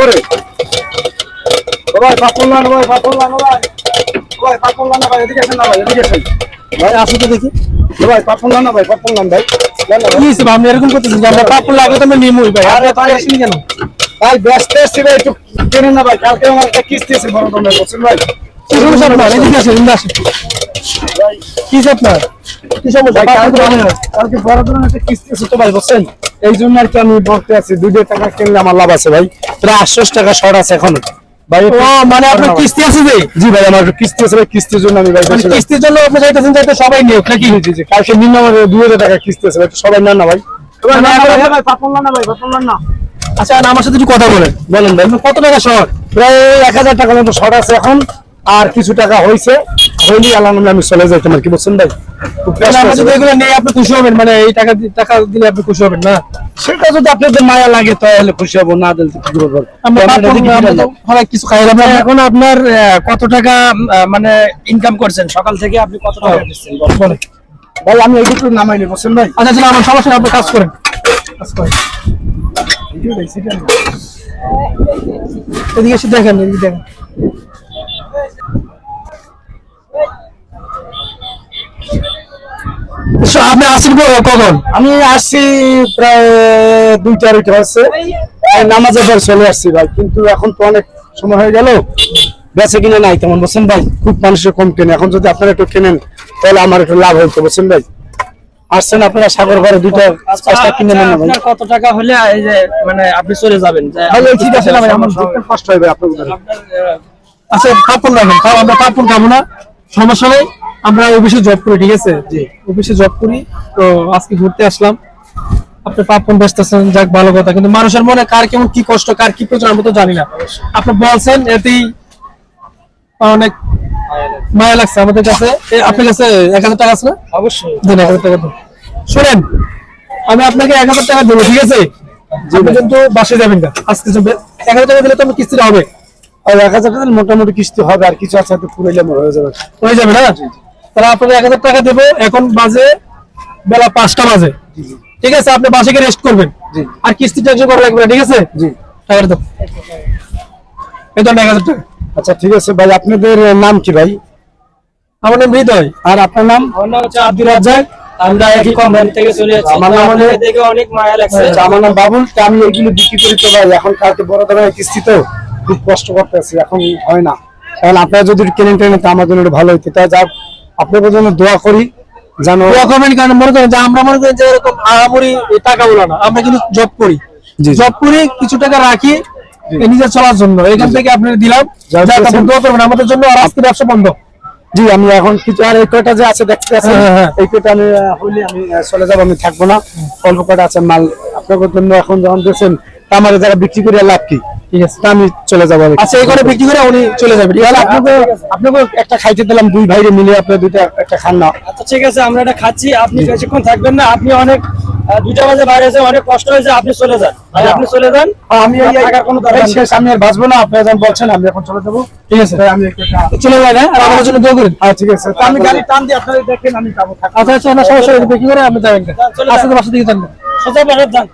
ওরে। ভাই পাপন লান ভাই পাপন লান ভাই ভাই পাপন লান ভাই এদিকে আসেন না ভাই এদিকে আসেন। ভাই আসো তো দেখি। ভাই পাপন লান ভাই পাপন লান ভাই। লান না ভাই। কি আপনি এরকম করতেছেন যে আমরা পাপড় লাগলে তো আমরা নিমুই ভাই। আরে ভাই। আসেনি কেন? ভাই ব্যস্ত এসছি ভাই একটু কেনেন না ভাই কালকে আমার একটা কিস্তি আছে বড় ধরনের বলছেন ভাই। কি সমস্যা আপনার? এদিকে আসেন আসেন। ভাই। কি আপনার? কি সমস্যা? কালকে তো ভালো না। কালকে বড় ধরনের একটা কিস্তি আছে ভাই বুঝছেন? এই জন্য আর কি আমি বলতে আছি। দুই হাজার টাকা কিনলে আমার লাভ আছে ভাই। প্রায় আটশো টাকা শর্ট আছে এখন। ভাই ও মানে আপনার কিস্তি আছে যে? জি ভাই আমার কিস্তি আছে ভাই কিস্তির জন্য আমি ভাই মানে বসে আছি। কিস্তির জন্য আপনি চাইতেছেন যাতে সবাই নিয়োগ নাকি? জি জি কালকে নিম্ন দুই হাজার টাকা কিস্তি আছে ভাই সবাই না ভাই। মানে না ভাই আচ্ছা আমার সাথে একটু কথা বলেন। বলেন ভাই। কত টাকা শর্ট? প্রায় এক হাজার টাকার মতো শর্ট আছে এখন আর কিছু টাকা হয়েছে হইলি আল্লাহ আমি চলে যাই। তোমার কি বলছেন ভাই মানে কষ্ট আমরা আছে। যদি এগুলো নিয়ে আপনি খুশি হবেন মানে এই টাকা টাকা দিলে আপনি খুশি হবেন না? সেটা যদি আপনাদের মায়া লাগে তাহলে খুশি হব না দিলে কি করব আমরা তো পাপড়- আপনাদের কি আমরা তো বলেন? অনেক কিছু খাই এখন আপনার কত টাকা মানে ইনকাম করছেন? সকাল থেকে আপনি কত টাকা দিচ্ছেন ভাই আমি এইটুকু নামাইনি বলছেন ভাই আচ্ছা আমার সমস্যা আপনি কাজ করেন। কাজ করেন। এদিকে এসে দেখেন এদিকে দেখেন। আপনি আসেন কখন? আমি আসছি প্রায় দুইটা আড়াইটা হচ্ছে নামাজের পর চলে আসছি ভাই কিন্তু এখন তো অনেক সময় হয়ে গেল। বেঁচে কিনে নাই তেমন বলছেন ভাই? খুব মানুষের কম কেনে। এখন যদি আপনারা একটু কেনেন তাহলে আমার একটু লাভ হইতো বলছেন ভাই? আসছেন আপনারা সাগর ঘরে দুইটা পাঁচটা কিনে নেন ভাই। কত টাকা হলে এই যে মানে আপনি চলে যাবেন? ভাই ঠিক আছে না ভাই আমার হবে। কষ্ট হয় আপনার, আচ্ছা পাপন রাখেন। আমরা পাপন খাব না। সমস্যা নেই? আমরা অফিসে জব করি ঠিক আছে? অফিসে জব করি তো আজকে ঘুরতে আসলাম। আপনি পাপন ব্যস্তেছেন যাক ভালো কথা। কিন্তু মানুষের মনে কার কেমন কি কষ্ট কার কি প্রয়োজন আমরা তো জানি না। আপনি বলছেন এতেই অনেক মায়া লাগছে আমাদের কাছে। আপনার কাছে এক হাজার টাকা আছে না? অবশ্যই। দিন এক হাজার টাকা শুনেন আমি আপনাকে এক হাজার টাকা দেবো ঠিক আছে? আপনি কিন্তু বাসে যাবেন না। আজকে এক হাজার টাকা দিলে তো আমার কিস্তিটা হবে। আর এক হাজার টাকা দিলে মোটামুটি কিস্তি হবে আর কিছু আছে আমার হয়ে যাবে। হয়ে যাবে না? তাহলে আপনাকে এক হাজার টাকা দেবো। এখন বাজে বেলা পাঁচটা বাজে। ঠিক আছে আপনি বাসে গিয়ে রেস্ট করবেন। আর কিস্তি টেনশন করা লাগবে না ঠিক আছে? টাকাটা দাও। এই তো এক হাজার টাকা। আচ্ছা ঠিক আছে ভাই আপনাদের নাম কি ভাই? আমার নাম হৃদয়। আর আপনার নাম? আমার নাম হচ্ছে আব্দুল রাজ্জাক। আমরা একই কোম্পানি থেকে চলে যাচ্ছি। আমার নাম হলো- দেখে অনেক মায়া লাগছে। আচ্ছা, আমার নাম বাবুল। আমি এগুলো বিক্রি করি তো ভাই এখন কালকে বড় ধরনের কিস্তি তো। খুব কষ্ট করতেছি এখন হয় না। এখন আপনারা যদি কেনেন টেনেন তো আমার জন্য ভালো হইতো। তাই যা আপনাদের জন্য দোয়া করি জানো দোয়া করবেন কারণ মনে করেন যে আমরা মনে করি যে এরকম আহামরি এই টাকাগুলো না আমরা কিন্তু জব করি। জব করি কিছু টাকা রাখি নিজের চলার জন্য। এখান থেকে আপনার দিলাম। দোয়া করবেন আমাদের জন্য আর আজকে ব্যবসা বন্ধ। জি আমি এখন কিছু আর এই কয়টা যে আছে দেখতে আছে হ্যাঁ, হ্যাঁ। এই কয়টা আমি হইলে আমি চলে যাব আমি থাকব না। অল্প কয়টা আছে মাল। আপনাদের জন্য এখন যখন দিয়েছেন তা আমার যারা বিক্রি করে লাভ কি? ঠিক আছে। আমি চলে যাব আচ্ছা এই করে বিক্রি করে উনি চলে যাবে তাহলে আপনাকে আপনাকে একটা খাইতে দিলাম দুই ভাইরে মিলে আপনার দুইটা একটা খান না আচ্ছা ঠিক আছে আমরা এটা খাচ্ছি। আপনি বেশিক্ষণ থাকবেন না। আপনি অনেক দুইটা বাজে বাইরে আছে অনেক কষ্ট হয়েছে আপনি চলে যান। আপনি চলে যান। আমি এই আপনার থাকার কোনো দরকার এই নেই। শেষ আমি আর বাঁচবো না আপনি যখন বলছেন আমি এখন চলে যাব। ঠিক আছে। আমি চলে যায় না আর আমাদের জন্য দোয়া করেন। হ্যাঁ ঠিক আছে। আমি গাড়ি টান দিয়ে আপনারা দেখেন আমি যাব আচ্ছা আচ্ছা না সমস্যা বিক্রি করে আপনি যাবেন আচ্ছা বাসা দিকে যান। সোজা বাজার যান।